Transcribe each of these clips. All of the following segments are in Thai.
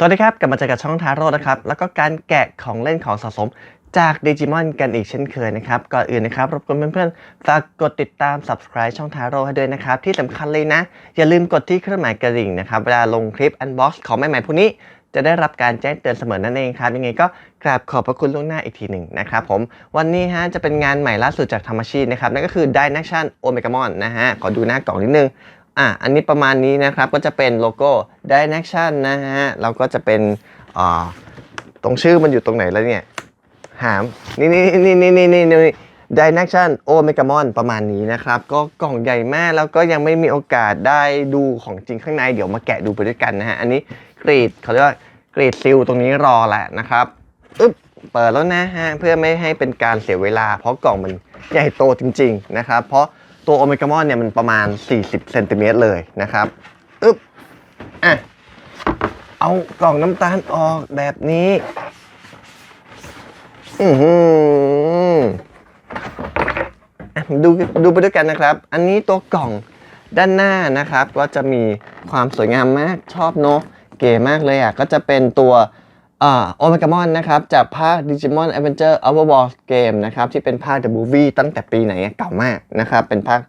สวัสดีครับ กลับมาเจอกับช่องทาโร่นะครับ แล้วก็การแกะของเล่นของสะสมจากดิจิมอนกันอีกเช่นเคยนะครับ ก่อนอื่นนะครับ รบกวนเพื่อนๆ ฝากกดติดตาม subscribe ช่องทาโร่ให้ด้วยนะครับ ที่สำคัญเลยนะ อย่าลืมกดที่เครื่องหมายกระดิ่งนะครับ เวลาลงคลิป unbox ของใหม่ๆพวกนี้จะได้รับการแจ้งเตือนเสมอนั่นเองครับยังไงก็กราบขอบพระคุณล่วงหน้าอีกทีหนึ่งนะครับผมวันนี้ฮะจะเป็นงานใหม่ล่าสุดจากธรรมชีนะครับนั่นก็คือ Dynaction Omegamon นะฮะขอดูหน้ากล่องนิดนึง อะอันนี้ประมาณนี้นะครับก็จะเป็นโลโก้ Dynaction นะฮะแล้วก็จะเป็นอ่าตรงชื่อมันอยู่ตรงไหนแล้วเนี่ย หาม นี่นี่นี่นี่นี่นี่นี่ Dynaction Omegamon ประมาณนี้นะครับ ก็กล่องใหญ่มากแล้วก็ยังไม่มีโอกาสได้ดูของจริงข้างในเดี๋ยวมาแกะดูไปด้วยกันนะฮะ อันนี้กรีดเขาเรียกว่ากรีดซิลตรงนี้รอแหละนะครับอึ๊บเปิดแล้วนะฮะ เพื่อไม่ให้เป็นการเสียเวลา เพราะกล่องมันใหญ่โตจริง ๆ นะครับ เพราะ ตัวโอเมกามอนเนี่ยมันประมาณ 40เซนติเมตรเลยนะครับอึ๊บอะเอากล่องน้ำตาลออกแบบนี้ อือหือดูดูไปด้วยกันนะครับ อันนี้ตัวกล่องด้านหน้านะครับ ก็จะมีความสวยงามมากชอบเนอะเก๋มากเลยอะก็จะเป็นตัว โอเมกามอนนะครับจากภาค Digimon Adventure Overworld Game นะครับที่เป็นภาค The Movie ตั้งแต่ปีไหนเก่ามากนะครับเป็นภาค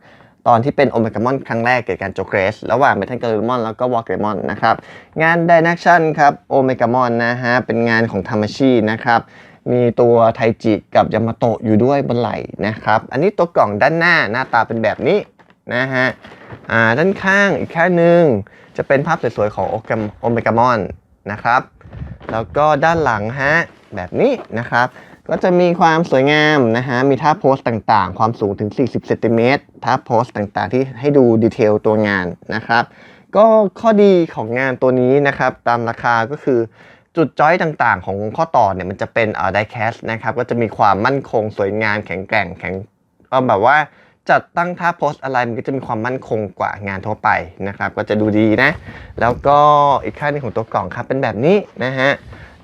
ตอนที่เป็นโอเมกามอนครั้งแรกเกิดการโจเกรสระหว่างเมทัลเกอร์มอนแล้วก็วอลเกรมอนนะครับงาน d y n a c t i o n ครับโอเมกามอนนะฮะเป็นงานของทามชินะครับมีตัวไทจิกับยามาโตะอยู่ด้วยบนไหล่นะครับอันนี้ตัวกล่องด้านหน้าหน้าตาเป็นแบบนี้นะฮะอ่าด้านข้างอีกแค่หนึ่งจะเป็นภาพสวยๆของโอเมกามอนนะครับ แล้วก็ด้านหลังฮะแบบนี้นะครับ ก็จะมีความสวยงามนะฮะมีท่าโพสต่างๆ ความสูงถึง 40เซนติเมตรท่าโพสต่างๆ ที่ให้ดูดีเทลตัวงานนะครับ ก็ข้อดีของงานตัวนี้นะครับตามราคาก็คือจุดจอยต่างๆ ของข้อต่อเนี่ยมันจะเป็นไดแคสนะครับก็จะมีความมั่นคงสวยงามแข็งแกร่งแข็งก็แบบว่า จัดตั้งท่าโพสอะไรมันก็จะมีความมั่นคงกว่างานทั่วไปนะครับ ก็จะดูดีนะ แล้วก็อีกข้างหนึงของตัวกล่องครับเป็นแบบนี้นะฮะ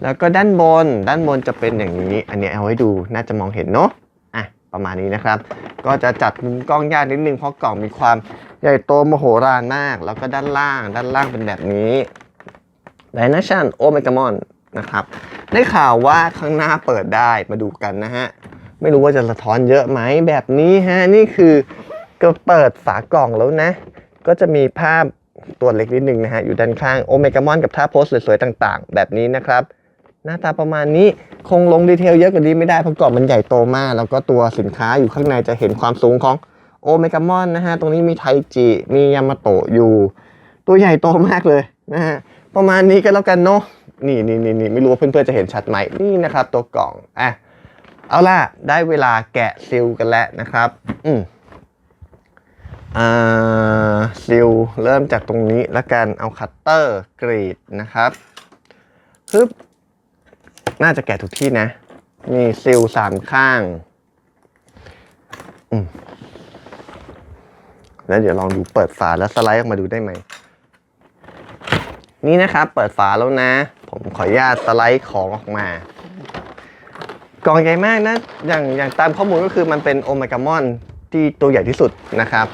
แล้วก็ด้านบนด้านบนจะเป็นอย่างนี้ อันนี้เอาไว้ดูน่าจะมองเห็นเนาะอะประมาณนี้นะครับ ก็จะจัดมุมกล้องยากนิดนึงเพราะกล่องมีความใหญ่โตมโหฬารมาก แล้วก็ด้านล่างด้านล่างเป็นแบบนี้ d y n a t i o n o m e g a m o n นะครับได้ข่าวว่าข้างหน้าเปิดได้มาดูกันนะฮะ ไม่รู้ว่าจะสะท้อนเยอะไหมแบบนี้ฮะนี่คือก็เปิดฝากล่องแล้วนะ ก็จะมีภาพตัวเล็กนิดนึงนะฮะอยู่ด้านข้างโอเมกามอนกับท่าโพสสวยๆต่าง ๆ แบบนี้นะครับ หน้าตาประมาณนี้คงลงดีเทลเยอะกว่านี้ไม่ได้เพราะกล่องมันใหญ่โตมาก แล้วก็ตัวสินค้าอยู่ข้างในจะเห็นความสูงของโอเมกามอนนะฮะตรงนี้มีไทจิมียามาโตะอยู่ ตัวใหญ่โตมากเลยนะฮะประมาณนี้ก็แล้วกันเนาะนี่นี่นี่นี่ไม่รู้ว่าเพื่อนๆจะเห็นชัดไหมนี่นะครับตัวกล่องอะ เอาล่ะ ได้เวลาแกะซิลกันแล้วนะครับ อืมอ่าซิลเริ่มจากตรงนี้แล้วกันเอาคัตเตอร์กรีดนะครับฮึบน่าจะแกะถูกที่นะ มีซิลสามข้างอืมแล้วเดี๋ยวลองดูเปิดฝาแล้วสไลด์ออกมาดูได้ไหม นี่นะครับ เปิดฝาแล้วนะ ผมขออนุญาตสไลด์ของออกมา กล่องใหญ่มากนะ อย่างอย่างตามข้อมูลก็คือมันเป็นโอเมกามอนที่ตัวใหญ่ที่สุดนะครับ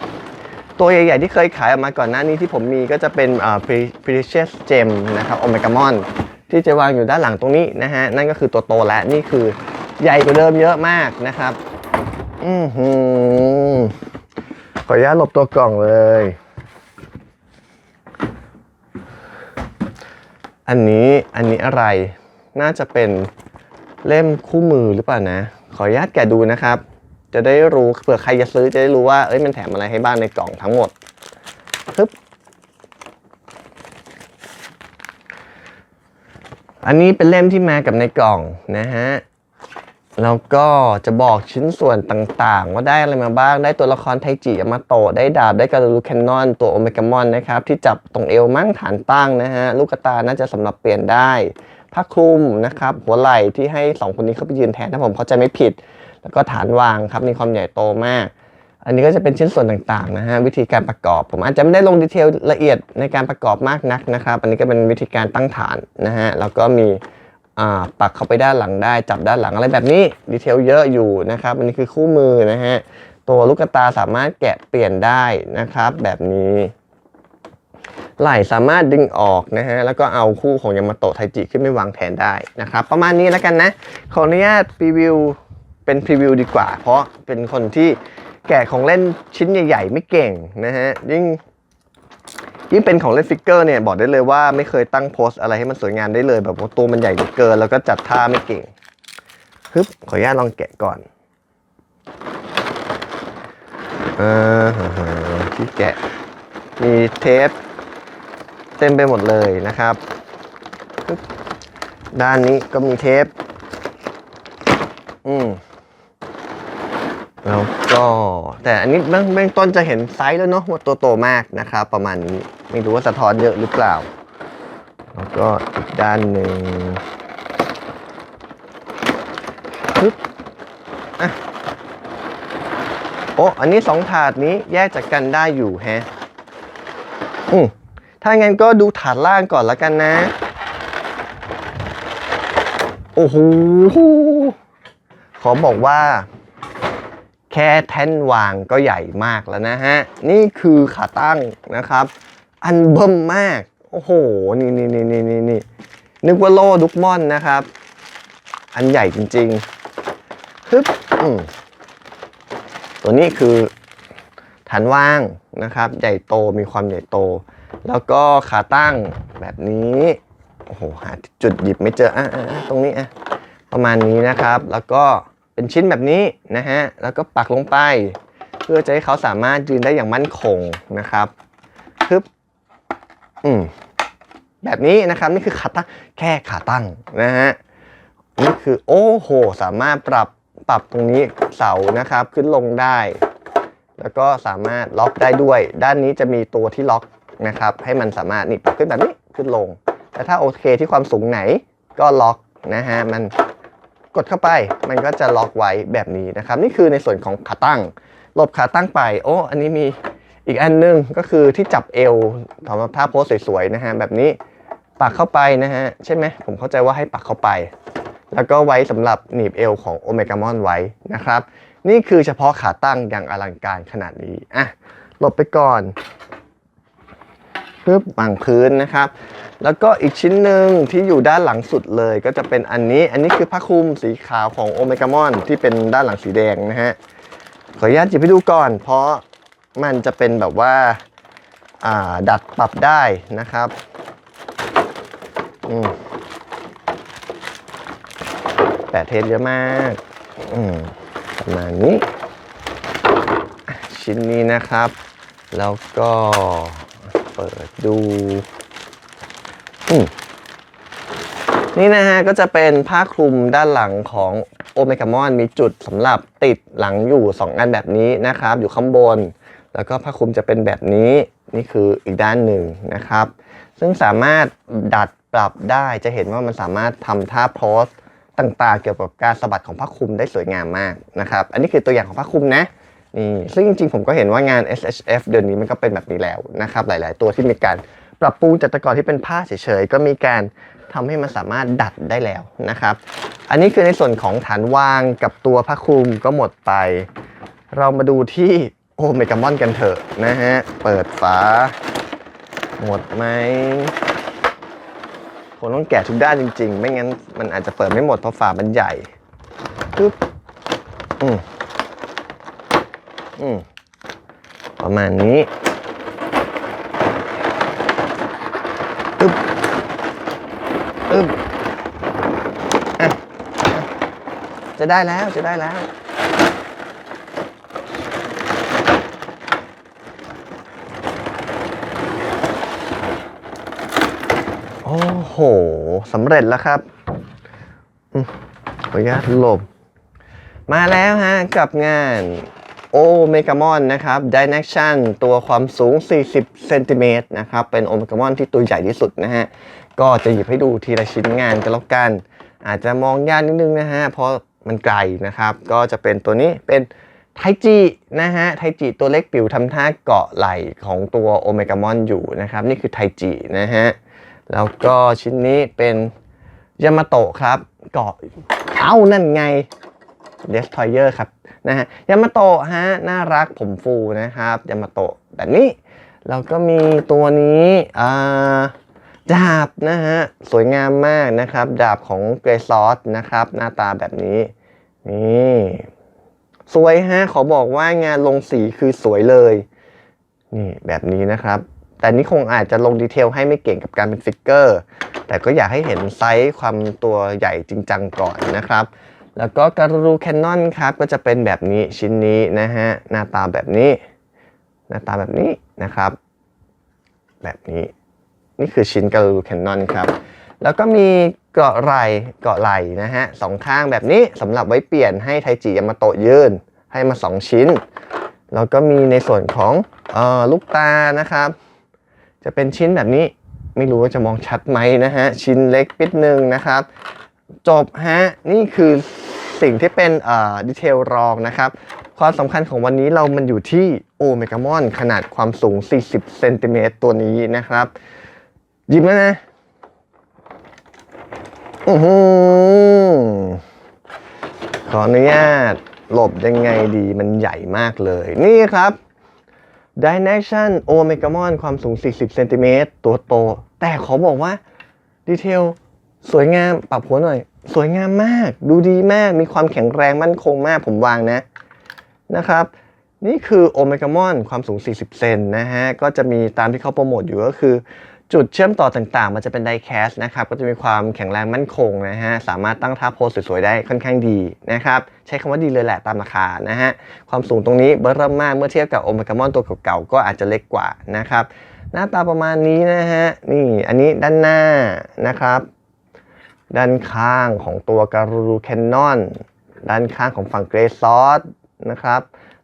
ตัวใหญ่ๆที่เคยขายออกมาก่อนหน้านี้ที่ผมมีก็จะเป็นอ่า Pre- precious gem นะครับโอเมกามอนที่จะวางอยู่ด้านหลังตรงนี้นะฮะ นั่นก็คือตัวโตแล้วนี่คือใหญ่กว่าเดิมเยอะมากนะครับ อือหือขออนุญาตหลบตัวกล่องเลย อันนี้อันนี้อะไรน่าจะเป็น เล่มคู่มือหรือเปล่านะ ขออนุญาตแกะดูนะครับ จะได้รู้เผื่อใครจะซื้อจะได้รู้ว่าเอ้ยมันแถมอะไรให้บ้างในกล่องทั้งหมดปึ๊บอันนี้เป็นเล่มที่มากับในกล่องนะฮะแล้วก็จะบอกชิ้นส่วนต่างๆ ว่าได้อะไรมาบ้างได้ตัวละครไทจิมาโตะได้ดาบได้การูแคนนอนตัวโอเมกามอนนะครับ ที่จับตรงเอวมั่งฐานตั้งนะฮะลูกตาน่าจะสำหรับเปลี่ยนได้ ผ้าคลุมนะครับหัวไหล่ที่ให้สองคนนี้เข้าไปยืนแทนถ้าผมเข้าใจไม่ผิด แล้วก็ฐานวางครับมีความใหญ่โตมาก อันนี้ก็จะเป็นชิ้นส่วนต่างๆนะฮะวิธีการประกอบ ผมอาจจะไม่ได้ลงดีเทลละเอียดในการประกอบมากนักนะครับ อันนี้ก็เป็นวิธีการตั้งฐานนะฮะแล้วก็มีปักเข้าไปด้านหลังได้ จับด้านหลังอะไรแบบนี้ดีเทลเยอะอยู่นะครับอันนี้คือคู่มือนะฮะตัวลูกตาสามารถแกะเปลี่ยนได้นะครับแบบนี้ ไหล่สามารถดึงออกนะฮะแล้วก็เอาคู่ของยามาโตะไทจิขึ้นไปวางแทนได้นะครับ ประมาณนี้แล้วกันนะ ขออนุญาตรีวิวเป็นพรีวิวดีกว่า เพราะเป็นคนที่แกะของเล่นชิ้นใหญ่ๆ ไม่เก่งนะฮะยิ่งยิ่งเป็นของเล่นฟิกเกอร์เนี่ยบอกได้เลยว่าไม่เคยตั้งโพสอะไรให้มันสวยงามได้เลย แบบว่าตัวมันใหญ่เหลือเกิน แล้วก็จัดท่าไม่เก่งฮึบขออนุญาตลองแกะก่อนเอ่าฮะที่แกะมีเทป เต็มไปหมดเลยนะครับ ด้านนี้ก็มีเทป อืมแล้วก็แต่อันนี้เบื้องเบื้องต้นจะเห็นไซส์แล้วเนาะว่าตัวโตมากนะครับ ประมาณนี้ไม่รู้ว่าสะท้อนเยอะหรือเปล่า แล้วก็อีกด้านหนึ่งปึ๊บอะโอ้อันนี้สองถาดนี้แยกจากกันได้อยู่แฮะอืม ถ้างั้นก็ดูถาดล่างก่อนล้วกันนะ โอ้โห ขอบอกว่า แค่แท่นวางก็ใหญ่มากแล้วนะฮะ นี่คือขาตั้งนะครับ อันเบิ่มมาก โอ้โห นี่นี่นี่นี่นี่นี่นึกว่าโล่ดุกมอนนะครับ อันใหญ่จริงๆฮึบอืมตัวนี้คือฐานว่างนะครับ ใหญ่โตมีความใหญ่โต แล้วก็ขาตั้งแบบนี้โอ้โหหาจุดหยิบไม่เจออะตรงนี้อะประมาณนี้นะครับ แล้วก็เป็นชิ้นแบบนี้นะฮะแล้วก็ปักลงไป เพื่อจะให้เขาสามารถยืนได้อย่างมั่นคงนะครับฮึบอืมแบบนี้นะครับนี่คือขาตั้งแค่ขาตั้งนะฮะนี่คือโอ้โห สามารถปรับปรับตรงนี้เสานะครับขึ้นลงได้ แล้วก็สามารถล็อกได้ด้วย ด้านนี้จะมีตัวที่ล็อก นะครับ ให้มันสามารถนี่ปรับขึ้นแบบนี้ขึ้นลง แต่ถ้าโอเคที่ความสูงไหนก็ล็อกนะฮะมันกดเข้าไปมันก็จะล็อกไว้แบบนี้นะครับ นี่คือในส่วนของขาตั้งหลบขาตั้งไปโอ้อันนี้มีอีกอันนึงก็คือที่จับเอวสำหรับท่าโพสสวยๆนะฮะแบบนี้ปักเข้าไปนะฮะใช่ไหมผมเข้าใจว่าให้ปักเข้าไป แล้วก็ไว้สำหรับหนีบเอวของโอเมกามอนไว้นะครับ นี่คือเฉพาะขาตั้งอย่างอลังการขนาดนี้อะหลบไปก่อน ปึ๊บวางพื้นนะครับ แล้วก็อีกชิ้นหนึ่งที่อยู่ด้านหลังสุดเลย ก็จะเป็นอันนี้ อันนี้คือผ้าคลุมสีขาวของโอเมกามอนที่เป็นด้านหลังสีแดงนะฮะ ขออนุญาตหยิบให้ดูก่อน เพราะมันจะเป็นแบบว่าาดัดปรับได้นะครับแปะเทปเยอะมากมประมาณนี้ ชิ้นนี้นะครับ แล้วก็ เปิดดูนี่นะฮะ ก็จะเป็นผ้าคลุมด้านหลังของโอเมกามอนมีจุดสำหรับติดหลังอยู่ 2 อันแบบนี้นะครับ อยู่ข้างบน แล้วก็ผ้าคลุมจะเป็นแบบนี้นี่คืออีกด้านหนึ่งนะครับ ซึ่งสามารถดัดปรับได้จะเห็นว่ามันสามารถทำท่าโพสต่างๆ เกี่ยวกับการสะบัดของผ้าคลุมได้สวยงามมากนะครับ อันนี้คือตัวอย่างของผ้าคลุมนะ นี่ซึ่งจริงๆผมก็เห็นว่างาน SHF เดือนนี้มันก็เป็นแบบนี้แล้วนะครับหลาย ๆ ตัวที่มีการปรับปรุงจากแต่ก่อนที่เป็นผ้าเฉยๆก็มีการทำให้มันสามารถดัดได้แล้วนะครับ อันนี้คือในส่วนของฐานวางกับตัวผ้าคลุมก็หมดไป เรามาดูที่โอเมกามอนกันเถอะนะฮะ เปิดฝา หมดไหมผมต้องแกะทุกด้านจริง ๆ ไม่งั้นมันอาจจะเปิดไม่หมดเพราะฝามันใหญ่ปึ๊บอืม ประมาณนี้ปึ๊บปึ๊บอะอะจะได้แล้วจะได้แล้วโอ้โหสำเร็จแล้วครับขออนุญาตหลบ มาแล้วฮะ กับงาน โอเมกามอนนะครับ Dynaction ตัวความสูง 40 เซนติเมตรนะครับ เป็นโอเมกามอนที่ตัวใหญ่ที่สุดนะฮะ ก็จะหยิบให้ดูทีละชิ้นงานกันแล้วกัน อาจจะมองยากนิดนึงนะฮะ เพราะมันไกลนะครับ ก็จะเป็นตัวนี้เป็นไทจินะฮะ ไทจิตัวเล็กปิวทำท่าเกาะไหล่ของตัวโอเมกามอนอยู่นะครับ นี่คือไทจินะฮะ แล้วก็ชิ้นนี้เป็นยามาโตะครับ เกาะเอ้านั่นไง Destroyer ครับนะฮะยามาโตะฮะน่ารักผมฟูนะครับยามาโตะแบบนี้แล้วก็มีตัวนี้อ่าดาบนะฮะสวยงามมากนะครับ ดาบของเกรซอสนะครับ หน้าตาแบบนี้นี่สวยฮะขอบอกว่างานลงสีคือสวยเลยนี่แบบนี้นะครับ แต่นี่คงอาจจะลงดีเทลให้ไม่เก่งกับการเป็นฟิกเกอร์ แต่ก็อยากให้เห็นไซส์ความตัวใหญ่จริงจังก่อนนะครับ แล้วก็การูแคนนอนครับก็จะเป็นแบบนี้ชิ้นนี้นะฮะหน้าตาแบบนี้ หน้าตาแบบนี้นะครับ แบบนี้นี่คือชิ้นการูแคนนอนครับ แล้วก็มีเกาะไหล่เกาะไหล่นะฮะสองข้างแบบนี้สำหรับไว้เปลี่ยนให้ไทจิยามาโตะยืนให้มา 2 ชิ้น แล้วก็มีในส่วนของออลูกตานะครับ จะเป็นชิ้นแบบนี้ไม่รู้ว่าจะมองชัดไหมนะฮะชิ้นเล็กปิดหนึ่งนะครับ จบฮะนี่คือสิ่งที่เป็นดีเทลรองนะครับ ความสำคัญของวันนี้เรามันอยู่ที่โอเมกามอนขนาดความสูง 40เซนติเมตรตัวนี้นะครับหยิบแล้วนะอือหือขออนุญาตหลบยังไงดีมันใหญ่มากเลย นี่ครับ Dimension Omegamon ความสูง 40เซนติเมตรตัวโต แต่ขอบอกว่า ดีเทล สวยงามปรับหัวหน่อย สวยงามมาก ดูดีมาก มีความแข็งแรงมั่นคงมากผมวางนะนะครับ นี่คือโอเมกามอนความสูง 40 เซนนะฮะ ก็จะมีตามที่เขาโปรโมทอยู่ก็คือจุดเชื่อมต่อต่างๆ มันจะเป็นไดแคสนะครับ ก็จะมีความแข็งแรงมั่นคงนะฮะ สามารถตั้งท่าโพสสวยๆได้ค่อนข้างดีนะครับ ใช้คำว่าดีเลยแหละตามราคานะฮะ ความสูงตรงนี้เบอร์เริ่มมากเมื่อเทียบกับโอเมกามอนตัวเก่าๆ ก็อาจจะเล็กกว่านะครับ หน้าตาประมาณนี้นะฮะ นี่อันนี้ด้านหน้านะครับ ด้านข้างของตัวการูแคนนอนด้านข้างของฝั่งเกรซอสนะครับ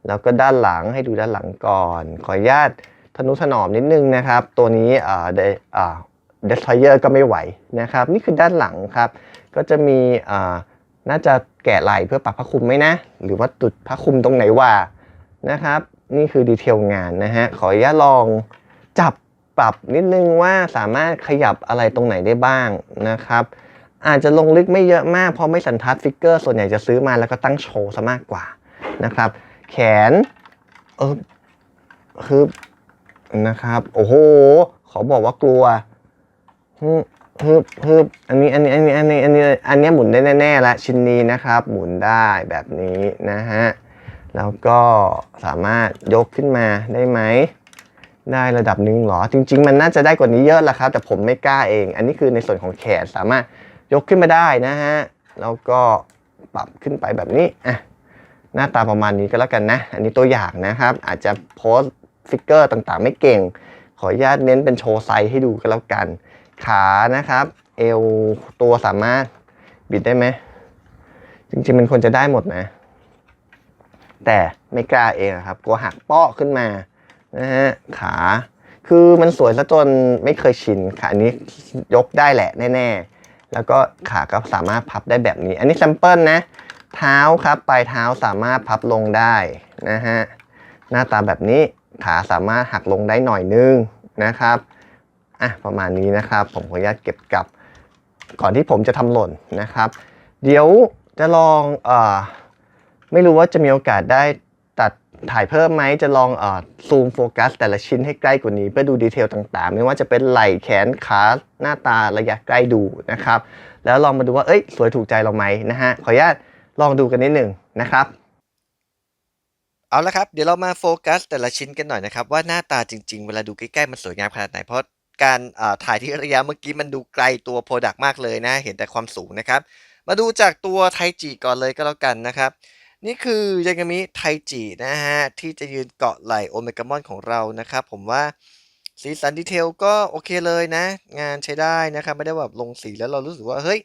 แล้วก็ด้านหลังให้ดูด้านหลังก่อน ขออนุญาตทนุถนอมนิดนึงนะครับ ตัวนี้เอ่อเดอ่าเดสทอยเออร์ก็ไม่ไหวนะครับ นี่คือด้านหลังครับ ก็จะมีอ่าน่าจะแกะไหลเพื่อปรับผ้าคลุมไหมนะ หรือว่าตุดผ้าคลุมตรงไหนว่านะครับ นี่คือดีเทลงานนะฮะ ขออนุญาตลองจับปรับนิดนึงว่าสามารถขยับอะไรตรงไหนได้บ้างนะครับ อาจจะลงลึกไม่เยอะมากเพราะไม่สันทัดฟิกเกอร์ส่วนใหญ่จะซื้อมาแล้วก็ตั้งโชว์ซะมากกว่านะครับ แขนเออคือนะครับ โอ้โห ขอบอกว่ากลัวฮึบฮึบฮึบอันนี้อันนี้อันนี้อันนี้อันนี้อันนี้หมุนได้แน่ๆละชิ้นนี้นะครับ หมุนได้แบบนี้นะฮะแล้วก็สามารถยกขึ้นมาได้ไหมได้ระดับหนึ่งเหรอ จริง ๆ มันน่าจะได้กว่านี้เยอะละครับ แต่ผมไม่กล้าเอง อันนี้คือในส่วนของแขนสามารถ ยกขึ้นมาได้นะฮะ แล้วก็ปรับขึ้นไปแบบนี้อะหน้าตาประมาณนี้ก็แล้วกันนะ อันนี้ตัวอย่างนะครับ อาจจะโพสฟิกเกอร์ต่างๆ ไม่เก่ง ขออนุญาตเน้นเป็นโชว์ไซส์ให้ดูก็แล้วกัน ขานะครับ เอวตัวสามารถบิดได้ไหม จริงๆมันควรจะได้หมดนะ แต่ไม่กล้าเองครับ กลัวหักเปาะขึ้นมานะฮะขาคือมันสวยซะจนไม่เคยชินขานี้ยกได้แหละแน่ๆ แล้วก็ขาก็สามารถพับได้แบบนี้ อันนี้แซมเปิลนะ เท้าครับปลายเท้าสามารถพับลงได้นะฮะ หน้าตาแบบนี้ขาสามารถหักลงได้หน่อยนึงนะครับอะประมาณนี้นะครับ ผมขออนุญาตเก็บกลับ ก่อนที่ผมจะทำหล่นนะครับ เดี๋ยวจะลองเอ่อไม่รู้ว่าจะมีโอกาสได้ตัด ถ่ายเพิ่มไหมจะลองเอ่อซูมโฟกัสแต่ละชิ้นให้ใกล้กว่านี้เพื่อดูดีเทลต่างๆ ไม่ว่าจะเป็นไหล่แขนขาหน้าตาระยะใกล้ดูนะครับ แล้วลองมาดูว่าเอ้ยสวยถูกใจเราไหมนะฮะขออนุญาตลองดูกันนิดหนึ่งนะครับ เอาละครับเดี๋ยวเรามาโฟกัสแต่ละชิ้นกันหน่อยนะครับ ว่าหน้าตาจริง ๆ เวลาดูใกล้ๆมันสวยงามขนาดไหนเพราะการถ่ายที่ระยะเมื่อกี้มันดูไกลตัวโปรดักต์มากเลยนะ เห็นแต่ความสูงนะครับ มาดูจากตัวไทจิก่อนเลยก็แล้วกันนะครับ นี่คือยางามิไทจินะฮะ ที่จะยืนเกาะไหลโอเมกามอนของเรานะครับ ผมว่าสีสันดีเทลก็โอเคเลยนะ งานใช้ได้นะครับ ไม่ได้แบบลงสีแล้วเรารู้สึกว่าเฮ้ย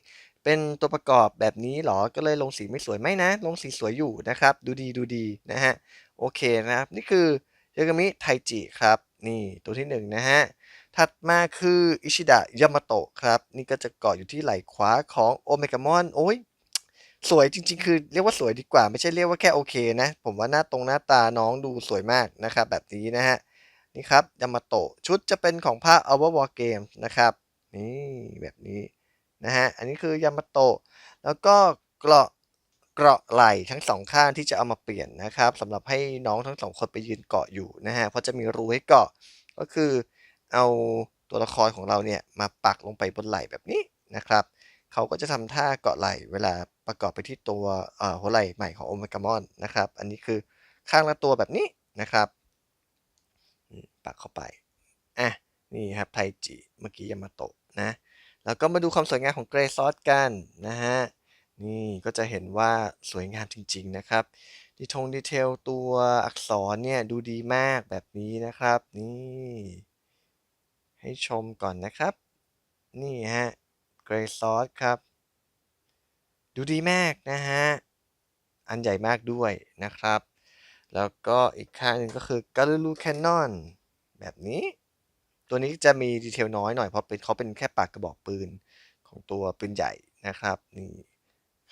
เป็นตัวประกอบแบบนี้หรอ ก็เลยลงสีไม่สวยไหมนะ ลงสีสวยอยู่นะครับ ดูดีดูดีนะฮะ โอเคนะครับ นี่คือยางามิไทจิครับ นี่ตัวที่หนึ่งนะฮะถัดมาคืออิชิดะยามาโตะครับ นี่ก็จะเกาะอยู่ที่ไหล่ขวาของโอเมกามอนโอ้ย สวยจริง ๆ คือเรียกว่าสวยดีกว่า ไม่ใช่เรียกว่าแค่โอเคนะ ผมว่าหน้าตรงหน้าตาน้องดูสวยมากนะครับ แบบนี้นะฮะนี่ครับยามาโตะชุดจะเป็นของภาค Overwatch Game นะครับนี่แบบนี้นะฮะอันนี้คือยามาโตะแล้วก็เกราะเกราะไหล่ทั้งสองข้างที่จะเอามาเปลี่ยนนะครับสำหรับให้น้องทั้งสองคนไปยืนเกาะอยู่นะฮะเพราะจะมีรูให้เกาะก็คือเอาตัวละครของเราเนี่ยมาปักลงไปบนไหล่แบบนี้นะครับ เขาก็จะทำท่าเกาะไหล่เวลาประกอบไปที่ตัวหัวไหล่ใหม่ของโอเมกามอนนะครับ อันนี้คือข้างละตัวแบบนี้นะครับปักเข้าไปอะนี่ครับไทจิเมื่อกี้ยามาโตะนะแล้วก็มาดูความสวยงามของเกรซอสกันนะฮะนี่ก็จะเห็นว่าสวยงามจริง ๆนะครับดีทงดีเทลตัวอักษรเนี่ยดูดีมากแบบนี้นะครับ นี่ ให้ชมก่อนนะครับ นี่ฮะ เกรซอสครับ ดูดีมากนะฮะ อันใหญ่มากด้วยนะครับ แล้วก็อีกข้าหนึ่งก็คือการูลูแคนนอนแบบนี้ ตัวนี้จะมีดีเทลน้อยหน่อยเพราะเป็นเขาเป็นแค่ปากกระบอกปืนของตัวปืนใหญ่นะครับนี่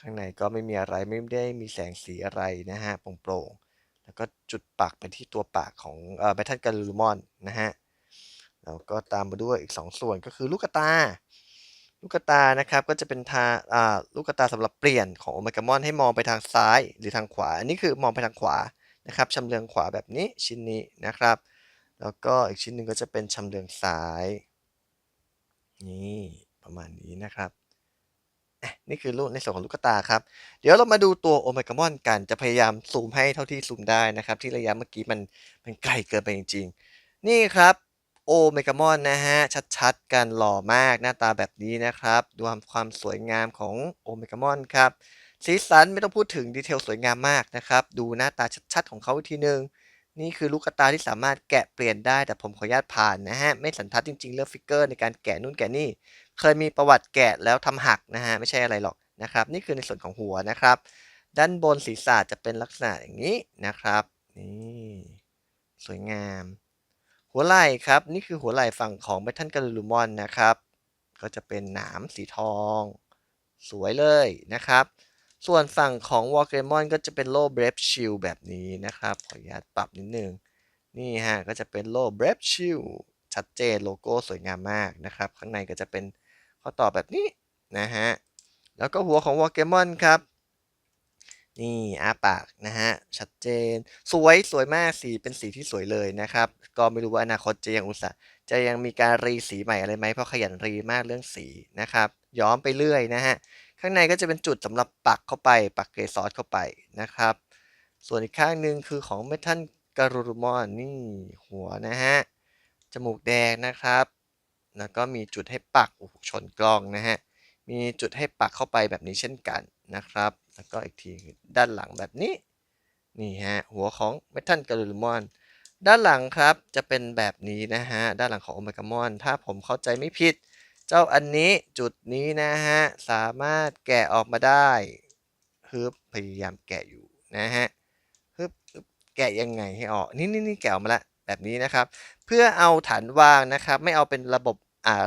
ข้างในก็ไม่มีอะไรไม่ได้มีแสงสีอะไรนะฮะโปร่งๆแล้วก็จุดปักไปที่ตัวปากของเอ่อแบทเทิลการูมอนนะฮะแล้วก็ตามมาด้วยอีก 2 ส่วนก็คือลูกตา ลูกตานะครับก็จะเป็นทาอ่าลูกตาสำหรับเปลี่ยนของโอเมกามอนให้มองไปทางซ้ายหรือทางขวา อันนี้คือมองไปทางขวานะครับชำเลืองขวาแบบนี้ชิ้นนี้นะครับ แล้วก็อีกชิ้นหนึ่งก็จะเป็นชำเลืองซ้าย นี่ประมาณนี้นะครับนี่คือรูปในส่วนของลูกตาครับ เดี๋ยวเรามาดูตัวโอเมกามอนกันจะพยายามซูมให้เท่าที่ซูมได้นะครับ ที่ระยะเมื่อกี้มันมันไกลเกินไปจริง ๆ นี่ครับ โอเมกามอนนะฮะ ชัดๆ กันหล่อมากหน้าตาแบบนี้นะครับดูความสวยงามของโอเมกามอนครับ สีสันไม่ต้องพูดถึงดีเทลสวยงามมากนะครับ ดูหน้าตาชัดๆ ของเขาอีกทีนึง นี่คือลูกตาที่สามารถแกะเปลี่ยนได้แต่ผมขออนุญาตผ่านนะฮะ ไม่สันทัดจริงๆ เรื่องฟิกเกอร์ในการแกะนู่นแกะนี่ เคยมีประวัติแกะแล้วทำหักนะฮะ ไม่ใช่อะไรหรอกนะครับ นี่คือในส่วนของหัวนะครับ ด้านบนศีรษะจะเป็นลักษณะอย่างนี้นะครับ นี่สวยงาม หัวไหล่ครับ นี่คือหัวไหล่ฝั่งของเมทัลกาลูมอนนะครับ ก็จะเป็นหนามสีทอง สวยเลยนะครับ ส่วนฝั่งของวอลเกมอนก็จะเป็นโล่เบรฟชิลแบบนี้นะครับ ขออนุญาตปรับนิดนึง นี่ฮะ ก็จะเป็นโล่เบรฟชิลชัดเจนโลโก้สวยงามมากนะครับ ข้างในก็จะเป็นข้อต่อแบบนี้นะฮะ แล้วก็หัวของวอลเกมอนครับ นี่อาปากนะฮะ ชัดเจน สวยสวยมากสีเป็นสีที่สวยเลยนะครับ ก็ไม่รู้ว่าอนาคตจะยังอุตส่าห์จะยังมีการรีสีใหม่อะไรไหมเพราะขยันรีมากเรื่องสีนะครับ ย้อมไปเรื่อยนะฮะ ข้างในก็จะเป็นจุดสำหรับปักเข้าไป ปักเกสรเข้าไปนะครับ ส่วนอีกข้างหนึ่งคือของเมทัลการูรมอนนี่หัวนะฮะ จมูกแดงนะครับ แล้วก็มีจุดให้ปักโอ้ชนกล้องนะฮะ มีจุดให้ปักเข้าไปแบบนี้เช่นกัน นะครับ แล้วก็อีกทีด้านหลังแบบนี้ นี่ฮะ หัวของเมทัลการูรุมอน ด้านหลังครับจะเป็นแบบนี้นะฮะ ด้านหลังของโอเมกามอน ถ้าผมเข้าใจไม่ผิด เจ้าอันนี้จุดนี้นะฮะ สามารถแกะออกมาได้ฮึบพยายามแกะอยู่นะฮะฮึบแกะยังไงให้ออก นี่นี่นี่แกะออกมาละแบบนี้นะครับ เพื่อเอาฐานวางนะครับ ไม่เอาเป็นระบบ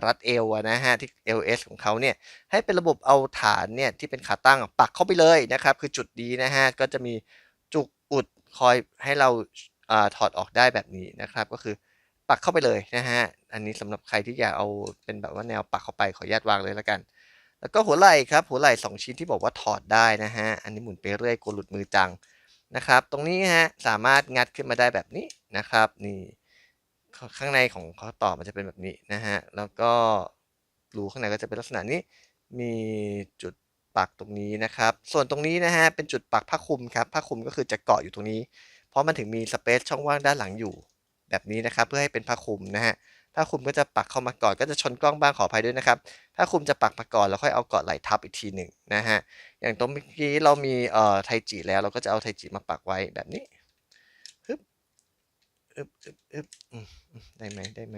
รัดเอวนะฮะที่ LS ของเขาเนี่ยให้เป็นระบบเอาฐานเนี่ยที่เป็นขาตั้งปักเข้าไปเลยนะครับคือจุดดีนะฮะก็จะมีจุกอุดคอยให้เราอาถอดออกได้แบบนี้นะครับก็คือปักเข้าไปเลยนะฮะอันนี้สำหรับใครที่อยากเอาเป็นแบบว่าแนวปักเข้าไปขออนุญาตวางเลยแล้วกัน แล้วก็หัวไหล่ครับหัวไหล่สองชิ้นที่บอกว่าถอดได้นะฮะอันนี้หมุนไปเรื่อยกลัวหลุดมือจังนะครับตรงนี้ฮะสามารถงัดขึ้นมาได้แบบนี้นะครับนี่ ข้างในของเขาต่อมันจะเป็นแบบนี้นะฮะ แล้วก็รูข้างในก็จะเป็นลักษณะนี้ มีจุดปักตรงนี้นะครับ ส่วนตรงนี้นะฮะเป็นจุดปักผ้าคลุมครับ ผ้าคลุมก็คือจะเกาะอยู่ตรงนี้ เพราะมันถึงมีสเปซช่องว่างด้านหลังอยู่ แบบนี้นะครับ เพื่อให้เป็นผ้าคลุมนะฮะผ้าคลุมก็จะปักเข้ามาก่อน ก็จะชนกล้องบ้างขออภัยด้วยนะครับผ้าคลุมจะปักมาก่อนแล้วค่อยเอาเกาะไหล่ทับอีกทีหนึ่งนะฮะ อย่างตรงเมื่อกี้เรามีเอ่อไทจิแล้วเราก็จะเอาไทจิมาปักไว้แบบนี้ อึบอึบอึบอืมอืมได้ไหมได้ไหม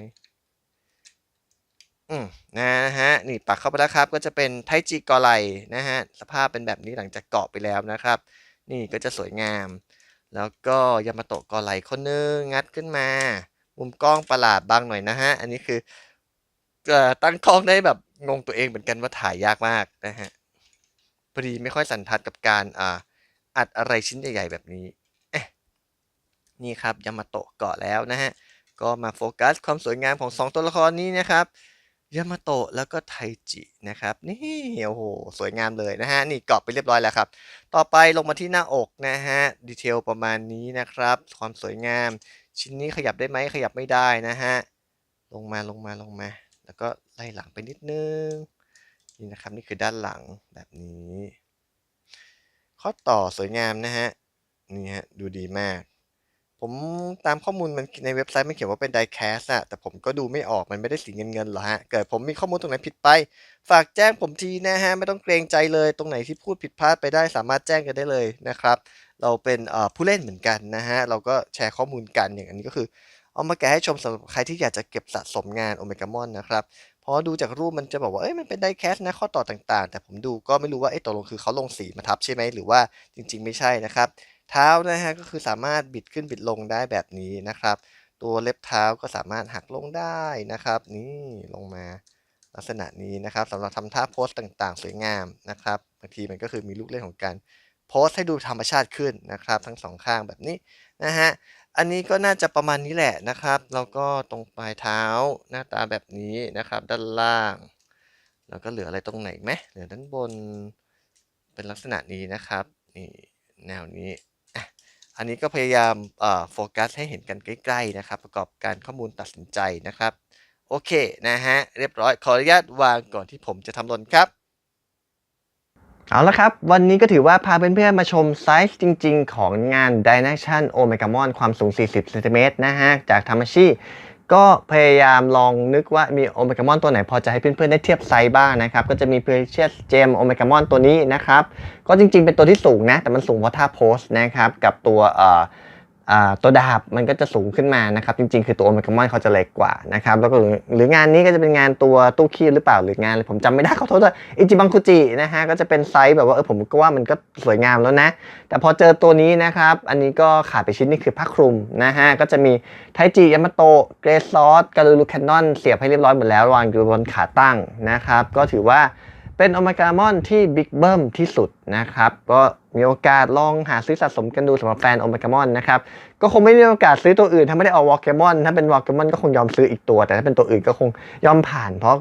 อืมนะฮะ นี่ปักเข้าไปแล้วครับ ก็จะเป็นไทจิกาะไลนะฮะ สภาพเป็นแบบนี้หลังจากเกาะไปแล้วนะครับ นี่ก็จะสวยงาม แล้วก็ยามาโตะกาะไลคนนึงงัดขึ้นมา มุมกล้องประหลาดบางหน่อยนะฮะ อันนี้คือตั้งกล้องได้แบบงงตัวเองเหมือนกันว่าถ่ายยากมากนะฮะพอดีไม่ค่อยสันทัดกับการอ่าอัดอะไรชิ้นใหญ่ ๆ แบบนี้ นี่ครับยามาโตะเกาะแล้วนะฮะ ก็มาโฟกัสความสวยงามของสองตัวละครนี้นะครับยามาโตะแล้วก็ไทจินะครับนี่โอ้โหสวยงามเลยนะฮะนี่เกาะไปเรียบร้อยแล้วครับ ต่อไปลงมาที่หน้าอกนะฮะดีเทลประมาณนี้นะครับ ความสวยงาม ชิ้นนี้ขยับได้ไหมขยับไม่ได้นะฮะลงมาลงมาลงมา แล้วก็ไล่หลังไปนิดนึงนี่นะครับนี่คือด้านหลังแบบนี้ ข้อต่อสวยงามนะฮะนี่ฮะดูดีมาก ผมตามข้อมูลมันในเว็บไซต์มันเขียนว่าเป็นไดแคสอะแต่ผมก็ดูไม่ออกมันไม่ได้สีเงินเงินหรอฮะ เกิดผมมีข้อมูลตรงไหนผิดไป ฝากแจ้งผมทีนะฮะ ไม่ต้องเกรงใจเลยตรงไหนที่พูดผิดพลาดไปได้สามารถแจ้งกันได้เลยนะครับ เราเป็นผู้เล่นเหมือนกันนะฮะ เราก็แชร์ข้อมูลกันอย่างอันนี้ก็คือ เอามาแกะให้ชมสำหรับใครที่อยากจะเก็บสะสมงานโอเมกามอนนะครับเพราะดูจากรูปมันจะบอกว่าเอ้ยมันเป็นไดแคสนะข้อต่อต่างๆ แต่ผมดูก็ไม่รู้ว่าเอ้ตกลงคือเขาลงสีมาทับใช่ไหมหรือว่าจริง ๆ ไม่ใช่นะครับ เท้านะฮะก็คือสามารถบิดขึ้นบิดลงได้แบบนี้นะครับ ตัวเล็บเท้าก็สามารถหักลงได้นะครับ นี่ลงมาลักษณะนี้นะครับสำหรับทำท่าโพสต่างๆ สวยงามนะครับบางทีมันก็คือมีลูกเล่นของการโพสให้ดูธรรมชาติขึ้นนะครับ ทั้งสองข้างแบบนี้นะฮะอันนี้ก็น่าจะประมาณนี้แหละนะครับ แล้วก็ตรงปลายเท้าหน้าตาแบบนี้นะครับ ด้านล่าง แล้วก็เหลืออะไรตรงไหนไหมเหลือด้านบนเป็นลักษณะนี้นะครับนี่แนวนี้ อันนี้ก็พยายามโฟกัสให้เห็นกันใกล้ๆนะครับ ประกอบการข้อมูลตัดสินใจนะครับ โอเคนะฮะ เรียบร้อยขออนุญาตวางก่อนที่ผมจะทำหล่นครับเอาละครับ วันนี้ก็ถือว่าพาเพื่อนๆมาชมไซส์จริง ๆ ของงาน d y n a t i o n o m e g a m o n ความสูง 40 เซนติเมตรนะฮะ จากทามาชิ ก็พยายามลองนึกว่ามีโอเมกามอนตัวไหนพอจะให้เพื่อนๆได้เทียบไซส์บ้างนะครับ ก็จะมีเพลเชสเจมโอเมก้ามอนตัวนี้นะครับ ก็จริงๆเป็นตัวที่สูงนะ แต่มันสูงเพราะท่าโพสนะครับ กับตัวเอ่อ ตัวดาบมันก็จะสูงขึ้นมานะครับจริงๆ คือตัวโอเมกามอนเขาจะเล็กกว่านะครับแล้วก็หรืองานนี้ก็จะเป็นงานตัวตู้คีบหรือเปล่าหรืองานอะไรผมจำไม่ได้ขอโทษด้วยอิจิบังคุจินะฮะก็จะเป็นไซส์แบบว่าเออผมก็ว่ามันก็สวยงามแล้วนะ แต่พอเจอตัวนี้นะครับอันนี้ก็ขาดไปชิ้นนึงคือผ้าคลุมนะฮะก็จะมีไทจิยามาโตะเกรซอสการูรูแคนนอนเสียบให้เรียบร้อยหมดแล้ววางอยู่บนขาตั้งนะครับก็ถือว่า เป็นโอเมกามอนที่บิ๊กเบิ้มที่สุดนะครับ ก็มีโอกาสลองหาซื้อสะสมกันดูสำหรับแฟนโอเมกามอนนะครับ ก็คงไม่มีโอกาสซื้อตัวอื่น ถ้าไม่ได้เอาวอลเกมอนถ้าเป็นวอลเกมอนก็คงยอมซื้ออีกตัว แต่ถ้าเป็นตัวอื่นก็คงยอมผ่าน เพราะ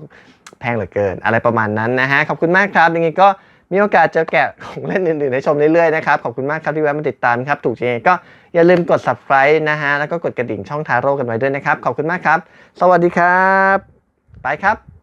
แพงเหลือเกินอะไรประมาณนั้นนะฮะ ขอบคุณมากครับยังไงก็มีโอกาสจะแกะของเล่นอื่นๆให้ชมเรื่อยๆนะครับ ขอบคุณมากครับที่แวะมาติดตามครับ ถูกใจก็อย่าลืมกด subscribe นะฮะ แล้วก็กดกระดิ่งช่องทาโร่กันไว้ด้วยนะครับ ขอบคุณมากครับ สวัสดีครับ ไปครับ